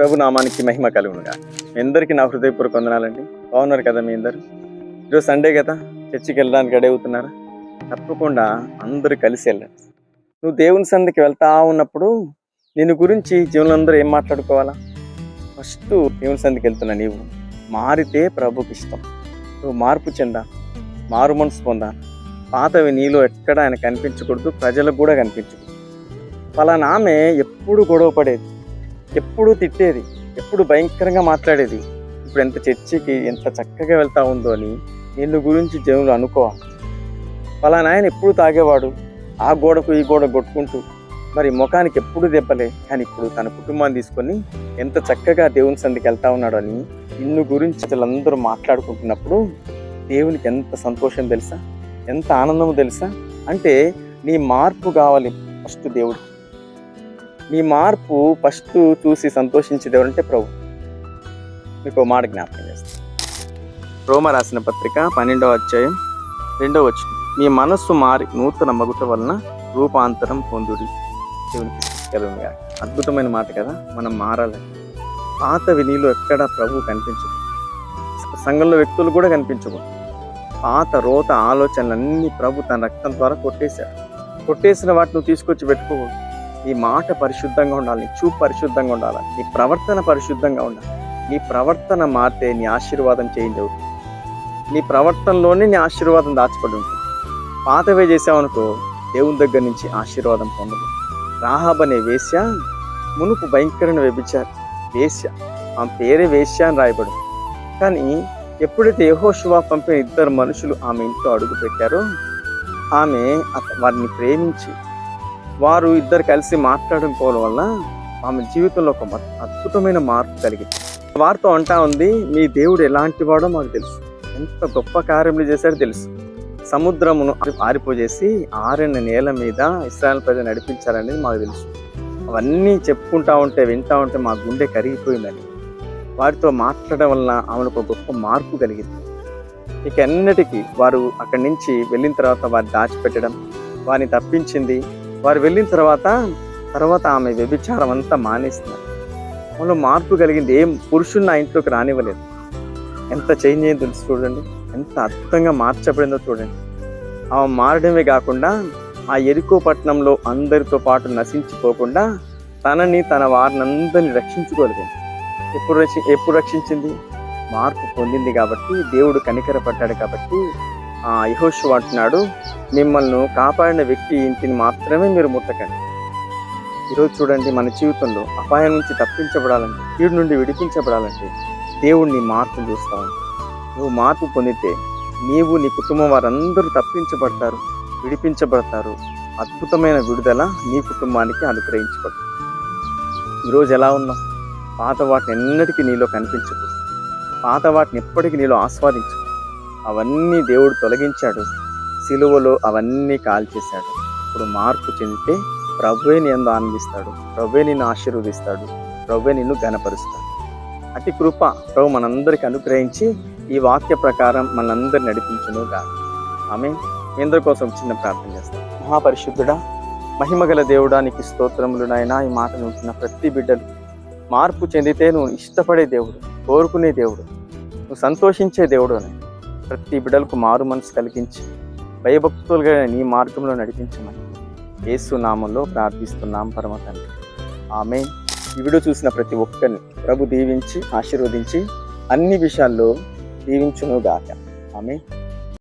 ప్రభు నామానికి మహిమ కలుగునుగా. మీ అందరికీ నా హృదయపూర్వక వందనాలండి. బాగున్నారు కదా మీ అందరు? ఈరోజు సండే కదా? చర్చికి వెళ్ళడానికి రెడీ అవుతున్నారా? తప్పకుండా అందరూ కలిసి వెళ్ళండి. నువ్వు దేవుని సందికి వెళ్తా ఉన్నప్పుడు నిన్ను గురించి జీవనంలో అందరూ ఏం మాట్లాడుకోవాలా? ఫస్ట్ దేవుని సందికి వెళ్తున్నా నీవు మారితే ప్రభుకి ఇష్టం. నువ్వు మార్పు చెందా? మారు మనసు పొందాలి పాతవి నీలో ఎక్కడ ఆయన కనిపించకూడదు ప్రజలకు కూడా కనిపించకూడదు. ఫలానా ఆమె ఎప్పుడు గొడవ పడేది? ఎప్పుడు తిట్టేది ఎప్పుడు భయంకరంగా మాట్లాడేది. ఇప్పుడు ఎంత చర్చికి ఎంత చక్కగా వెళ్తా ఉందో అని నిన్ను గురించి జనులు అనుకోవాలి ఫలానా ఆయన ఎప్పుడు తాగేవాడు? ఆ గోడకు ఈ గోడ కొట్టుకుంటూ. మరి ముఖానికి ఎప్పుడు దెబ్బలే కానీ ఇప్పుడు తన కుటుంబాన్ని తీసుకొని ఎంత చక్కగా దేవుని సందికి వెళ్తా ఉన్నాడు అని నిన్ను గురించి వీళ్ళందరూ మాట్లాడుకుంటున్నప్పుడు దేవునికి ఎంత సంతోషం తెలుసా? ఎంత ఆనందం తెలుసా? అంటే నీ మార్పు కావాలి ఫస్ట్ దేవుడు మీ మార్పు ఫస్ట్ చూసి సంతోషించేది ఎవరంటే ప్రభు. మీకు మాట జ్ఞాపకం చేస్తాను రోమ రాసిన పత్రిక పన్నెండవ అధ్యాయం రెండవ వచ్చి మీ మనస్సు మారి నూతన మగుట వలన రూపాంతరం పొందుడి. దేవునికి కలుగుగా అద్భుతమైన మాట కదా మనం మారాలి పాత వినిలో ఎక్కడ ప్రభు కనిపించదు సంఘంలో వ్యక్తులు కూడా కనిపించవు పాత రోత ఆలోచనలన్నీ ప్రభు తన రక్తం ద్వారా కొట్టేశాడు. కొట్టేసిన వాటిని తీసుకొచ్చి పెట్టుకోకూడదు. నీ మాట పరిశుద్ధంగా ఉండాలి నీ చూపు పరిశుద్ధంగా ఉండాలి నీ ప్రవర్తన పరిశుద్ధంగా ఉండాలి. నీ ప్రవర్తన మారితే నీ ఆశీర్వాదం చేంజ్ అవుతుంది. నీ ప్రవర్తనలోనే నీ ఆశీర్వాదం దాచిపడి ఉంటుంది. పాతవే చేసావనుకో దేవుని దగ్గర నుంచి ఆశీర్వాదం పొందదు రాహాబ్ అనే వేశ్య మునుపు భయంకరమైన వ్యభిచారు వేశ్య. ఆమె పేరే వేశ్య అని రాయబడు కానీ ఎప్పుడైతే యెహోషువ పంపిన ఇద్దరు మనుషులు ఆమె ఇంట్లో అడుగు పెట్టారో ఆమె వారిని ప్రేమించి వారు ఇద్దరు కలిసి మాట్లాడడం వల్ల ఆమె జీవితంలో ఒక అద్భుతమైన మార్పు కలిగింది. వారితో అంటా ఉంది మీ దేవుడు ఎలాంటి వాడో మాకు తెలుసు. ఎంత గొప్ప కార్యములు చేశాడో తెలుసు. సముద్రమును ఆరిపోజేసి ఆరిన నేల మీద ఇస్రాయల్ ప్రజలు నడిపించాలనేది మాకు తెలుసు. అవన్నీ చెప్పుకుంటా ఉంటే వింటా ఉంటే మా గుండె కరిగిపోయిందని. వారితో మాట్లాడడం వలన ఆమెకు ఒక గొప్ప మార్పు కలిగింది. ఇక ఎన్నటికీ వారు అక్కడి నుంచి వెళ్ళిన తర్వాత వారిని దాచిపెట్టడం వారిని తప్పించింది వారు వెళ్ళిన తర్వాత తర్వాత ఆమె వ్యభిచారం అంతా మానేస్తున్నారు వాళ్ళ మార్పు కలిగింది. ఏం పురుషుని నా ఇంట్లోకి రానివ్వలేదు. ఎంత చేంజ్ అయిందో తెలుసు చూడండి. ఎంత అద్భుతంగా మార్చబడిందో చూడండి. ఆమె మారడమే కాకుండా ఆ ఎరుకో పట్టణంలో అందరితో పాటు నశించిపోకుండా తనని తన వారిని అందరిని రక్షించుకోగలిగింది ఎప్పుడు రక్షి ఎప్పుడు రక్షించింది? మార్పు పొందింది కాబట్టి దేవుడు కనికరపడ్డాడు కాబట్టి యహోషు అంటున్నాడు మిమ్మల్ని కాపాడిన వ్యక్తి ఇంటిని మాత్రమే మీరు ముట్టకండి. ఈరోజు చూడండి మన జీవితంలో అపాయం నుంచి తప్పించబడాలంటే కీడు నుండి విడిపించబడాలంటే దేవుడిని మార్పు చూస్తావు నువ్వు మార్పు పొందితే నీవు నీ కుటుంబం వారందరూ తప్పించబడతారు విడిపించబడతారు. అద్భుతమైన విడుదల నీ కుటుంబానికి అనుగ్రహించబడుతుంది. ఈరోజు ఎలా ఉన్నావు? పాత వాటిని ఎన్నటికీ నీలో కనిపించదు పాత వాటిని ఎప్పటికీ నీలో ఆస్వాదించు అవన్నీ దేవుడు తొలగించాడు. సిలువలో అవన్నీ కాల్చేశాడు. ఇప్పుడు మార్పు చెందితే ప్రభువే నీ ఎందు ఆనందిస్తాడు. ప్రభువే నిన్ను ఆశీర్వదిస్తాడు. ప్రభువే నిన్ను గనపరుస్తాడు అతి కృప ప్రభు మనందరికి అనుగ్రహించి ఈ వాక్య ప్రకారం మనందరిని నడిపించును గా ఆమె మీ కోసం చిన్న ప్రార్థన చేస్తాం. మహాపరిశుద్ధుడా మహిమగల దేవుడా నీకు స్తోత్రములు నాయనా. ఈ మాట ఉంటున్న ప్రతి బిడ్డలు. మార్పు చెందితే నువ్వు ఇష్టపడే దేవుడు కోరుకునే దేవుడు నువ్వు సంతోషించే దేవుడు అని. ప్రతి బిడ్డలకు మారు మనసు కలిగించి భయభక్తులుగా నీ మార్గంలో నడిపించమని యేసు నామంలో ప్రార్థిస్తున్నాం పరమ తండ్రి. ఆమె ఈ వీడియో చూసిన ప్రతి ఒక్కరిని ప్రభు దీవించి ఆశీర్వదించి అన్ని విషయాల్లో దీవించునుగాక. ఆమె